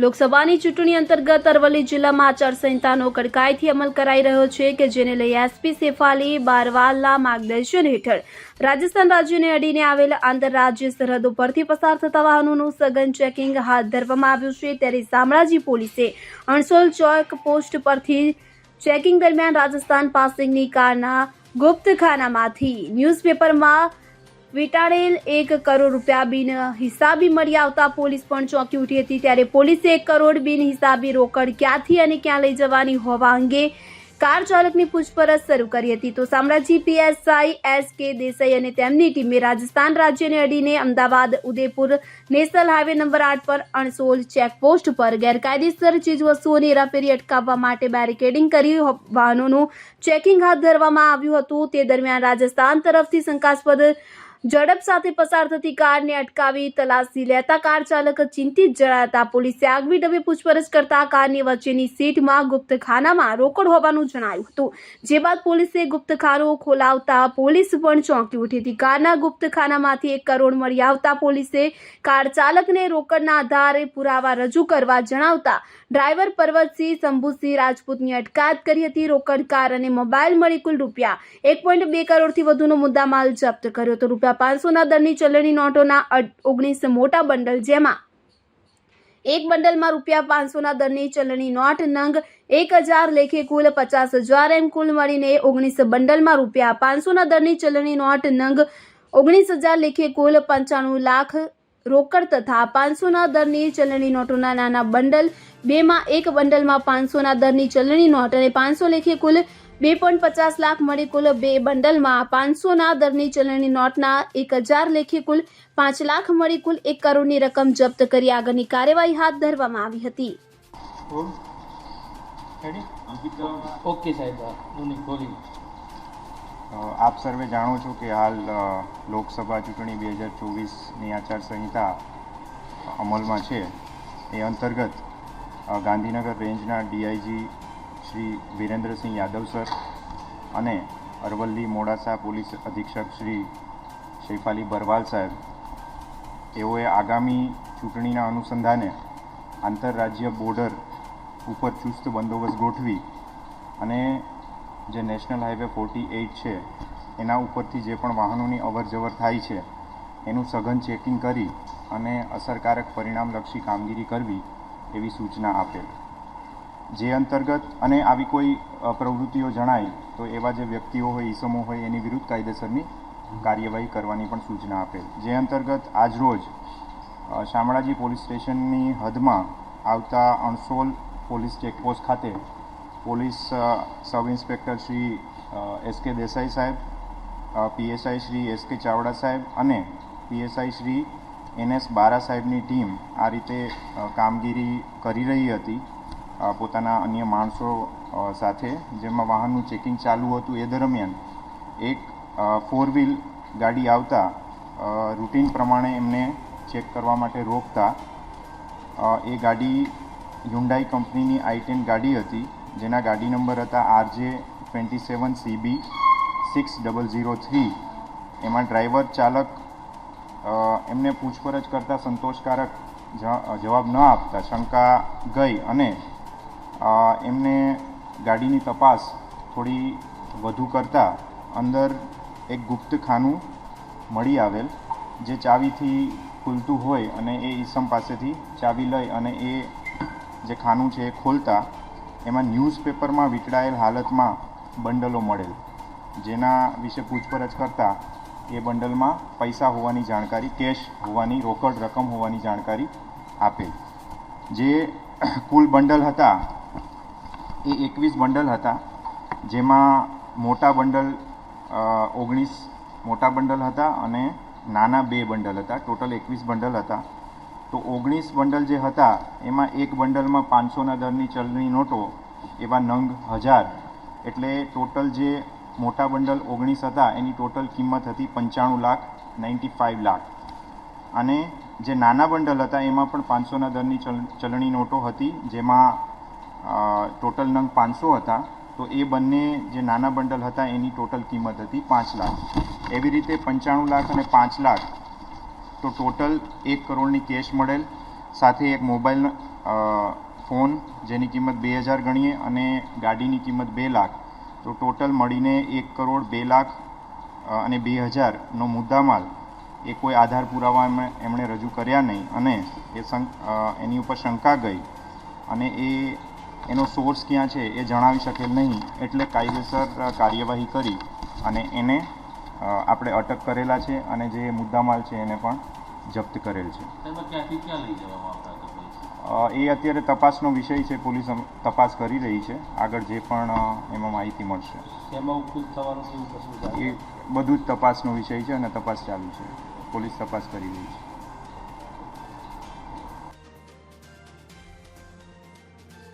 લોકસભાની ચૂંટણી અંતર્ગત અરવલ્લી જિલ્લામાં આચારસંહિતાનો કડકાઈથી અમલ કરાઈ રહ્યો છે કે જેને લઈ એસપી સેફાલી બારવાલના માર્ગદર્શન હેઠળ રાજસ્થાન રાજ્યને અડીને આવેલ આંતરરાજ્ય સરહદ પરથી પસાર થતા વાહનોનું સઘન ચેકિંગ હાથ ધરવામાં આવ્યું છે. ત્યારે શામળાજી પોલીસે અણસોલ ચોક પોસ્ટ પરથી ચેકિંગ દરમિયાન રાજસ્થાન પાસિંગની કારના ગુપ્તખાનામાંથી ન્યૂઝપેપરમાં વીંટાળેલ એક કરોડ રૂપિયા બિન હિસાબી મળી આવતા પોલીસ પણ ચોંકી ઉઠી હતી ત્યારે પોલીસે એક કરોડ બિન હિસાબી રોકડ ક્યાંથી અને ક્યાં લઈ જવાની હોવા અંગે કાર ચાલકની પૂછપરછ શરૂ કરી હતી. તો સામ્રાજ્ય પીએસઆઈ એસ કે દેસાઈ અને તેમની ટીમે રાજસ્થાન રાજ્યને અડીને Ahmedabad, Udaipur, national highway number આઠ પર અણસોલ ચેકપોસ્ટ પર ગેરકાયદેસર ચીજવસ્તુઓની હેરાફેરી અટકાવવા માટે બેરિકેડિંગ કરી વાહનોનું ચેકિંગ હાથ ધરવામાં આવ્યું હતું. તે દરમિયાન રાજસ્થાન તરફથી શંકાસ્પદ ઝડપ સાથે પસાર થતી કારને અટકાવી તલાશી લેતા કાર ચાલક ચિંતિત જણાતા પોલીસે આગવી ડબે પૂછપરછ કરતા કારની વચ્ચેની સીટમાં ગુપ્તખાનામાં રોકડ હોવાનું જણાયું હતું. જે બાદ પોલીસે ગુપ્તખાનું ખોલાવતા પોલીસ પણ ચોંકી ઉઠી હતી. કારના ગુપ્તખાનામાંથી એક કરોડ મળી આવતા પોલીસે કાર ચાલકને રોકડના આધારે પુરાવા રજૂ કરવા જણાવતા ડ્રાઈવર પરવતસિંહ શંભુસિંહ રાજપૂતની અટકાયત કરી હતી. રોકડ, કાર અને મોબાઈલ મળી કુલ રૂપિયા એક પોઈન્ટ બે કરોડથી વધુનો મુદ્દામાલ જપ્ત કર્યો હતો. રૂપિયા પાંચસોના દરની ચલણી નોટોના ઓગણીસ મોટા બંડલ જેમાં એક બંડલમાં રૂપિયા પાંચસોના દરની ચલણી નોટ નંગ એક હજાર લેખે કુલ પચાસ હજાર એમ કુલ મળીને ઓગણીસ બંડલમાં રૂપિયા પાંચસોના દરની ચલણી નોટ નંગ ઓગણીસ હજાર લેખે કુલ પંચાણું લાખ રોકડ તથા પાંચસોના દરની ચલણી નોટોના નાના બંડલ બેમાં એક બંડલમાં પાંચસોના દરની ચલણી નોટ અને પાંચસો લેખે કુલ બે પોઈન્ટ પચાસ લાખ મળી કુલ બે બંડલમાં પાંચસોના દરની ચલણી નોટના એક હજાર લેખી કુલ પાંચ લાખ મળી કુલ એક કરોડની રકમ જપ્ત કરી આગળની કાર્યવાહી હાથ ધરવામાં આવી હતી. ઓકે સાહેબ હું બોલી અ, આપ સર્વે જાણો છો કે હાલ લોકસભા ચૂંટણી બે હજાર ચોવીસની આચારસંહિતા અમલમાં છે. એ અંતર્ગત ગાંધીનગર રેન્જના ડીઆઈજી શ્રી વિરેન્દ્રસિંહ યાદવ સર અને અરવલ્લી મોડાસા પોલીસ અધિક્ષક શ્રી શૈફાલી બરવાલ સાહેબ, તેઓએ આગામી ચૂંટણીના અનુસંધાને આંતરરાજ્ય બોર્ડર ઉપર ચુસ્ત બંદોબસ્ત ગોઠવી અને જે નેશનલ હાઈવે ફોર્ટી એઇટ છે, એના ઉપરથી જે પણ વાહનોની અવર જવર થાય છે, એનું સઘન ચેકિંગ કરી અને અસરકારક પરિણામલક્ષી કામગીરી કરવી એવી સૂચના આપેલ. જે અંતર્ગત અને આવી કોઈ પ્રવૃત્તિઓ જણાય, તો એવા જે વ્યક્તિઓ હોય ઈસમો હોય, એની વિરુદ્ધ કાયદેસરની કાર્યવાહી કરવાની પણ સૂચના આપેલ. જે અંતર્ગત આજરોજ શામળાજી પોલીસ સ્ટેશનની હદમાં આવતા અણસોલ પોલીસ ચેકપોસ્ટ ખાતે police sub inspector Shri S K Desai સાહેબ પીએસઆઈ શ્રી એસ કે ચાવડા સાહેબ અને PSI Shri N S Bara સાહેબની ટીમ આ રીતે કામગીરી કરી રહી હતી. પોતાના અન્ય માણસો સાથે જેમાં વાહનનું ચેકિંગ ચાલુ હતું એ દરમિયાન એક ફોર વ્હીલ ગાડી આવતા રૂટીન પ્રમાણે એમને ચેક કરવા માટે રોકતા એ ગાડી હ્યુન્ડાઈ કંપનીની આઈ ટેન ગાડી હતી, જેના ગાડી નંબર હતા RJ twenty seven CB six double zero three એમાં ડ્રાઈવર, ચાલક એમને પૂછપરછ કરતાં સંતોષકારક જવાબ ન આપતા શંકા ગઈ અને એમને ગાડીની તપાસ થોડી વધુ કરતાં અંદર એક ગુપ્ત ખાનું મળી આવેલ, જે ચાવીથી ખુલતું હોય અને એ ઈસમ પાસેથી ચાવી લઈ અને એ જે ખાનું છે એ ખોલતા એમાં ન્યૂઝપેપરમાં વીંટળાયેલ હાલતમાં બંડલો મળેલ. જેના વિશે પૂછપરછ કરતાં એ બંડલમાં પૈસા હોવાની જાણકારી, કેશ હોવાની, રોકડ રકમ હોવાની જાણકારી આપેલ. જે કુલ બંડલ હતા એ એકવીસ બંડલ હતા, જેમાં મોટા બંડલ ઓગણીસ મોટા બંડલ હતા અને નાના બે બંડલ હતા. ટોટલ એકવીસ બંડલ હતા. તો ઓગણીસ બંડલ જે હતા, એમાં એક બંડલમાં પાંચસોના દરની ચલણી નોટો, એવા નંગ હજાર. એટલે ટોટલ જે મોટા બંડલ ઓગણીસ હતા, એની ટોટલ કિંમત હતી પંચાણું લાખ નાઇન્ટી ફાઇવ લાખ. અને જે નાના બંડલ હતા, એમાં પણ પાંચસોના દરની ચલ, ચલણી નોટો હતી, જેમાં ટોટલ નંગ પાંચસો હતા. તો એ બંને જે નાના બંડલ હતા, એની ટોટલ કિંમત હતી પાંચ લાખ. એવી રીતે પંચાણું લાખ અને પાંચ લાખ. તો ટોટલ એક કરોડની કેશ મળેલ. સાથે એક મોબાઈલ ફોન જેની કિંમત બે હજાર ગણીએ અને ગાડીની કિંમત બે લાખ. તો ટોટલ મળીને એક કરોડ બે લાખ અને બે હજારનો મુદ્દામાલ. એ કોઈ આધાર પુરાવા એમણે રજૂ કર્યા નહીં અને એ એની ઉપર શંકા ગઈ. અને એ એનો સોર્સ ક્યાં છે એ જણાવી શકેલ નહીં. એટલે કાયદેસર કાર્યવાહી કરી અને એને આપણે અટક કરેલા છે અને જે મુદ્દામાલ છે એને પણ જપ્ત કરેલ છે. એ અત્યારે તપાસનો વિષય છે. પોલીસ તપાસ કરી રહી છે. આગળ જે પણ એમાં માહિતી મળશે. એ બધું જ તપાસનો વિષય છે અને તપાસ ચાલુ છે. પોલીસ તપાસ કરી રહી છે.